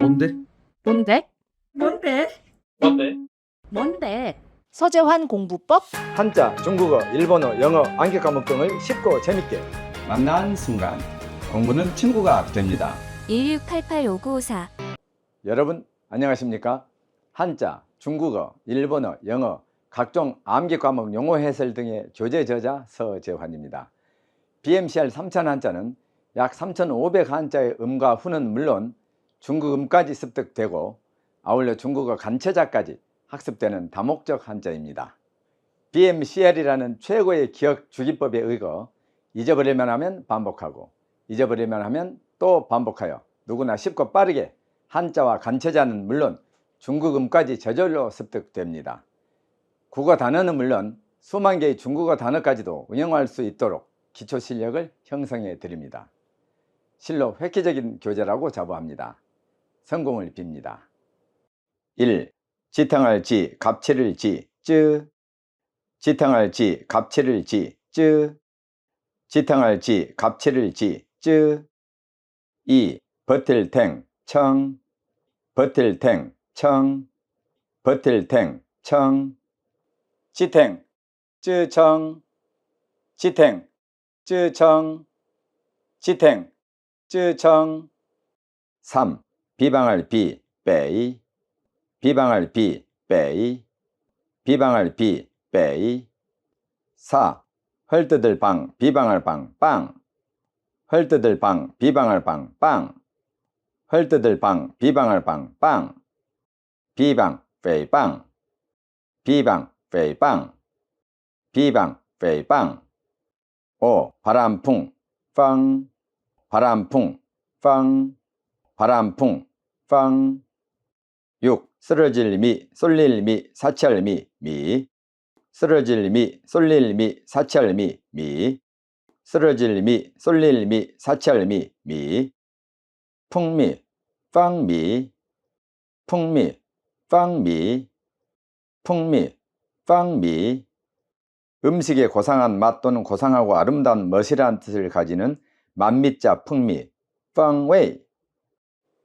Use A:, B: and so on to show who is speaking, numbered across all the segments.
A: 뭔데?
B: 뭔데?
C: 뭔데?
A: 뭔데?
B: 뭔데?
D: 서재환 공부법
E: 한자, 중국어, 일본어, 영어, 암기 과목 등을 쉽고 재밌게
F: 만난 순간 공부는 친구가 됩니다.
G: 16885954
E: 여러분 안녕하십니까? 한자, 중국어, 일본어, 영어, 각종 암기 과목 용어 해설 등의 교재 저자 서재환입니다. BMCR 3000 한자는 약 3500 한자의 음과 후는 물론 중국 음까지 습득되고 아울러 중국어 간체자까지 학습되는 다목적 한자입니다. BMCR이라는 최고의 기억 주기법에 의거 잊어버리면 하면 반복하고 잊어버리면 하면 또 반복하여 누구나 쉽고 빠르게 한자와 간체자는 물론 중국 음까지 저절로 습득됩니다. 국어 단어는 물론 수만 개의 중국어 단어까지도 응용할 수 있도록 기초 실력을 형성해 드립니다. 실로 획기적인 교재라고 자부합니다. 성공을 빕니다. 1. 지탕할 지, 갑체를 지, 쯔. 지탕할 지, 갑체를 지, 쯔. 지탕할 지, 갑체를 지, 쯔. 2. 버틀탱, 청. 버틀탱, 청. 버틀탱, 청. 지탱, 쯔청. 지탱, 쯔청. 지탱, 쯔청. 3. 비방할 비, 빼이. 비방할 비, 빼이. 비방할 비, 빼이. 4. 헐뜯을 방, 비방할 방, 빵. 헐뜯을 방, 비방할 방, 빵. 헐뜯을 방, 비방할 방, 빵. 비방, 페이빵. 비방, 페이빵. 비방, 페이빵. 5. 바람풍, 펑. 바람풍, 펑. 바람풍, 펑. 6. 쓰러질 미, 쏠릴 미, 사찰 미, 미. 쓰러질 미, 쏠릴 미, 사찰 미, 미. 쓰러질 미, 쏠릴 미, 사찰 미, 미. 풍미, 빵미. 풍미, 빵미. 풍미, 빵미. 음식의 고상한 맛 또는 고상하고 아름다운 멋이라는 뜻을 가지는 만미자 풍미, 빵웨이.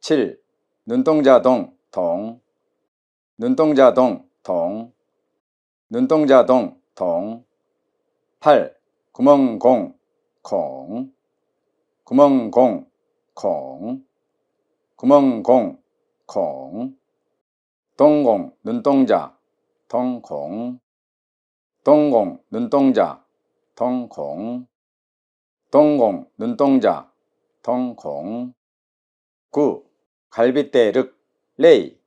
E: 7. 눈동자 동, 동. 눈동자 동, 동. 눈동자 동, 동. 8. 구멍 공, 콩. 구멍 공, 콩. 구멍 공, 콩. 동공, 눈동자, 동공. 동공, 눈동자, 동공. 동공, 눈동자, 동공. 9. 갈빗대륵, 레이.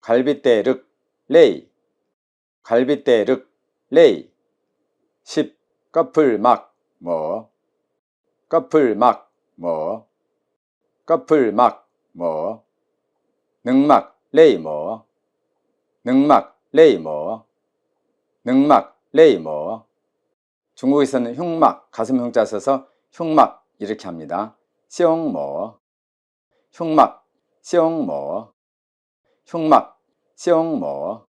E: 갈빗대륵, 레이. 갈빗대륵, 레이. 10. 커플 막, 뭐. 커플 막, 뭐. 커플 막, 뭐. 능막, 레이, 뭐. 능막, 레이, 뭐. 능막, 레이, 뭐. 중국에서는 흉막, 가슴 흉자 써서 흉막 이렇게 합니다. 시옹 뭐, 흉막, 시옹뭐, 흉막, 시옹뭐.